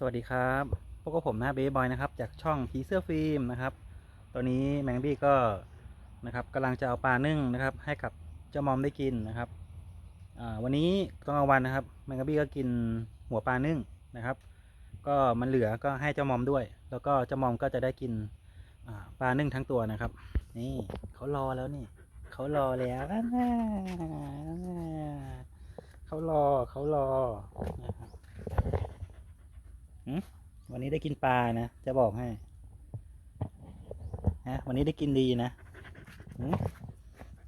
สวัสดีครับพวกผมนะเบย์บอยนะครับ จากช่องผีเสื้อฟิล์มนะครับ ตอนนี้แมงบี้ก็นะครับกำลังจะเอาปลานึ่งนะครับ ให้กับเจ้ามอมได้กินนะครับวันนี้ตอนกลางวันนะครับ แมงบี้ก็กินหัวปลานึ่งนะครับ ก็มันเหลือก็ให้เจ้ามอมด้วย แล้วก็เจ้ามอมก็จะได้กินปลานึ่งทั้งตัวนะครับ นี่เขารอแล้วนี่เขารอแล้วนะเขารอเขารอนะครับ วันนี้ได้กินปลานะ จะบอกให้ฮะวันนี้ได้กินดีนะหืม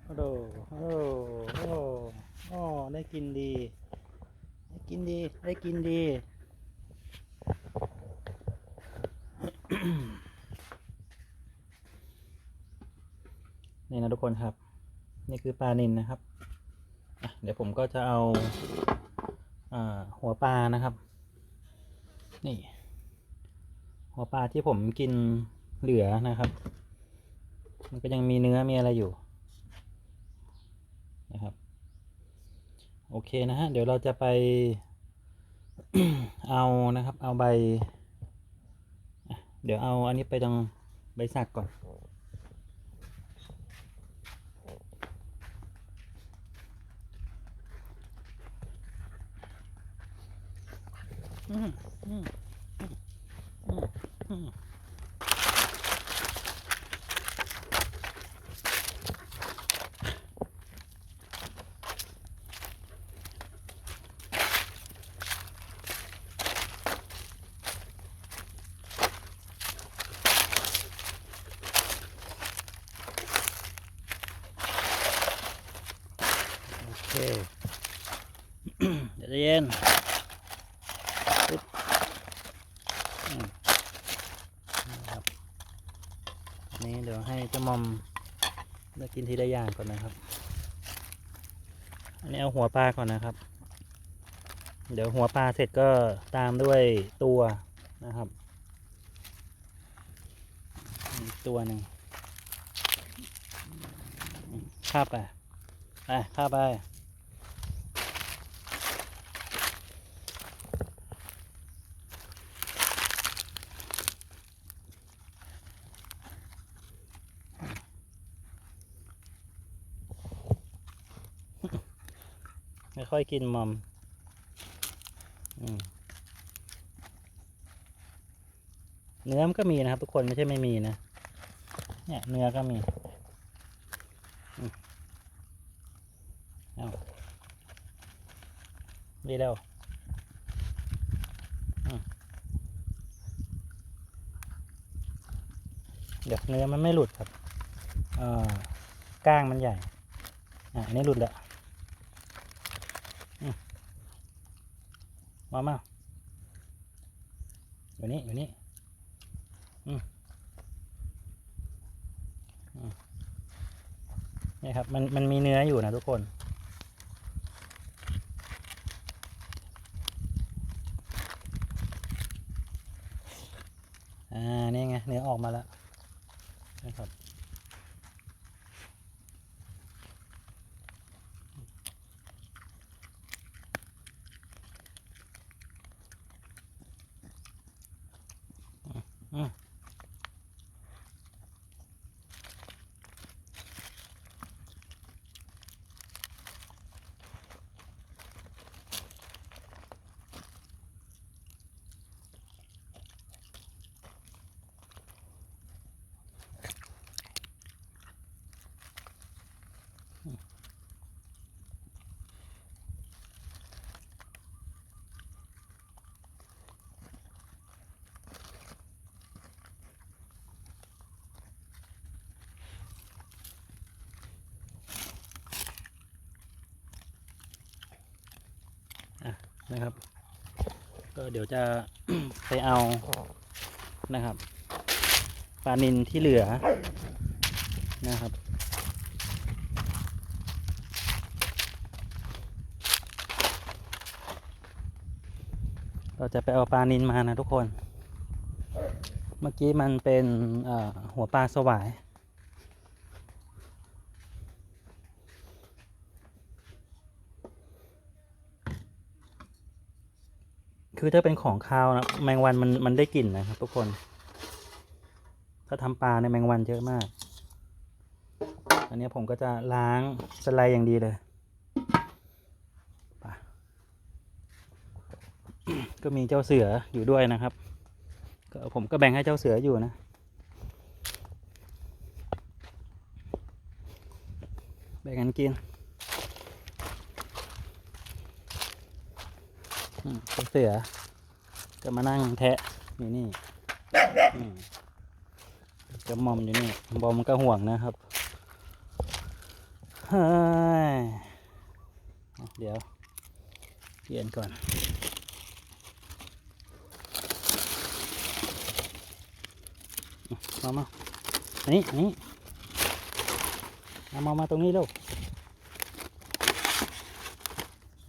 โอ้โหโอ้โหโอ้โอ้ได้กินดี ได้กินดี ได้กินดีนี่นะทุกคนครับ นี่คือปลานินนะครับ เดี๋ยวผมก็จะเอาอ่าหัวปลานะครับ นี่ หัวปลาที่ผมกินเหลือนะครับ มันก็ยังมีเนื้อมีอะไรอยู่นะครับ โอเคนะฮะ เดี๋ยวเราจะไปเอานะครับ เอาใบ เดี๋ยวเอาอันนี้ไปตรงใบสักก่อนอืม อืมอืมอืมอืมโอเค เดี๋ยวใจเย็น ปึ๊บอืมนะครับอันนี้เดี๋ยวให้เจ้ามอมได้ กินทีละอย่างก่อนนะครับ อันนี้เอาหัวปลาก่อนนะครับ เดี๋ยวหัวปลาเสร็จก็ตามด้วยตัวนะครับ ตัวหนึ่งข้าบไปไปข้าบไป ค่อยกินมอมเนื้อมันก็มีนะครับ ทุกคนไม่ใช่ไม่มีนะ เนี่ยเนื้อก็มีเอาดีแล้วเดี๋ยวเนื้อมันไม่หลุดครับอ่าก้างมันใหญ่ อะอันนี้หลุดแล้ว มามาอยู่นี่อยู่นี่อืมนี่ครับมันมันมีเนื้ออยู่นะทุกคนอ่านี่ไงเนื้อออกมาแล้วนะครับ อืม นะครับ ก็เดี๋ยวจะไปเอานะครับปลานินที่เหลือนะครับเราจะไปเอาปลานินมานะทุกคน เมื่อกี้มันเป็นหัวปลาสวาย คือถ้าเป็นของคาวนะแมงวันมันมันได้กลิ่นนะครับทุกคน ถ้าทำปลาในแมงวันเยอะมาก อันนี้ผมก็จะล้างสไลด์อย่างดีเลยก็มีเจ้าเสืออยู่ด้วยนะครับ ก็ผมก็แบ่งให้เจ้าเสืออยู่นะแบ่งกันกินอืม เสือ ก็มานั่งแทะอยู่นี่อืมก็มอมอยู่นี่บอมก็ห่วงนะครับเดี๋ยวเปลี่ยนก่อนมามานนี้อันนี้เอามามาตรงนี้ลูก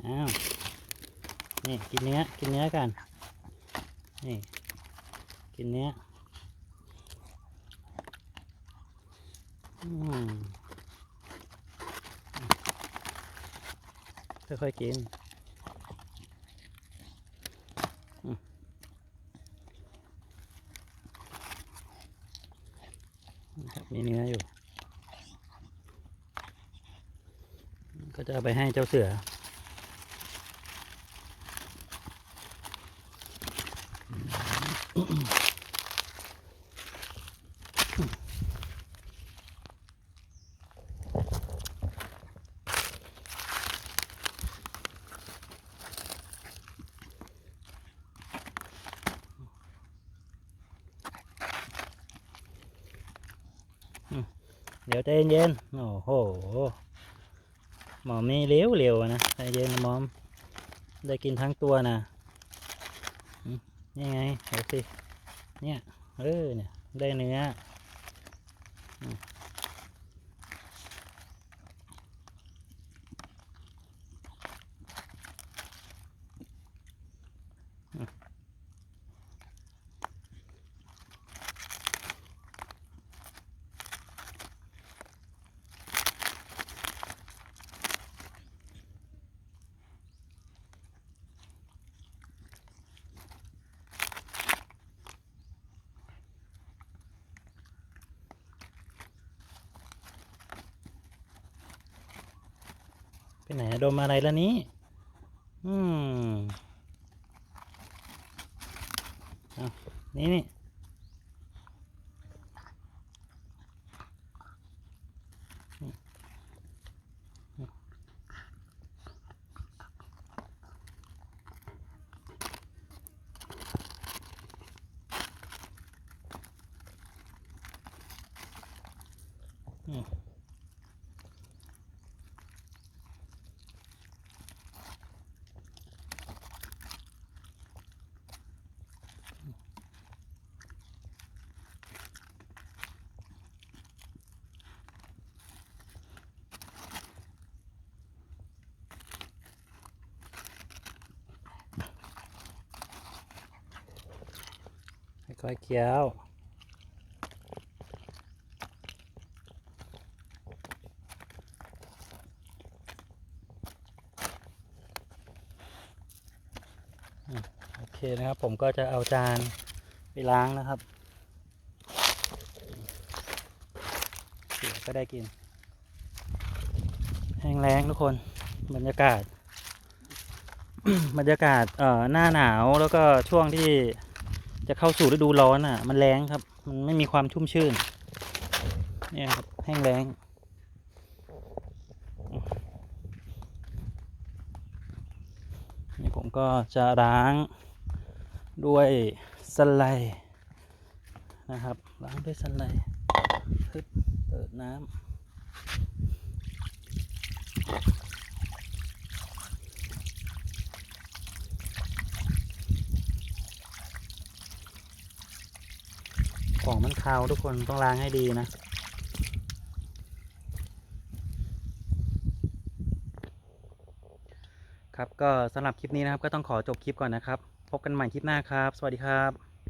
อ้าว นี่กินเนื้อกินเนื้อกัน นี่ กินเนื้อค่อยๆกินครับมีเนื้ออยู่ ก็จะเอาไปให้เจ้าเสือ เดี๋ยวใจเย็นๆโอ้โหหมอมนี่เร็วเร็วๆอะนะใจเย็นนะหมอมได้กินทั้งตัวนะอืม นี่ไงเดี๋ยวสิเนี่ยเออเนี่ยได้เนื้อ ไปไหนดมอะไรแล้วนี้ อืมอนี่นี่ ค่อยเคี้ยวโอเคนะครับ ผมก็จะเอาจานไปล้างนะครับเสือก็ได้กิน แห้งแล้งทุกคนบรรยากาศ บรรยากาศเอ่อหน้าหนาวแล้วก็ช่วงที่ จะเข้าสู่ฤดูร้อนอะ มันแรงครับ มันไม่มีความชุ่มชื่น เนี่ยครับแห้งแล้งนี่ผมก็จะล้างด้วยสไลด์นะครับล้างด้วยสไลด์พึบเปิดน้ำ ของมันคาวทุกคนต้องล้างให้ดีนะ ครับก็สำหรับคลิปนี้นะครับ ก็ต้องขอจบคลิปก่อนนะครับ พบกันใหม่คลิปหน้าครับ สวัสดีครับ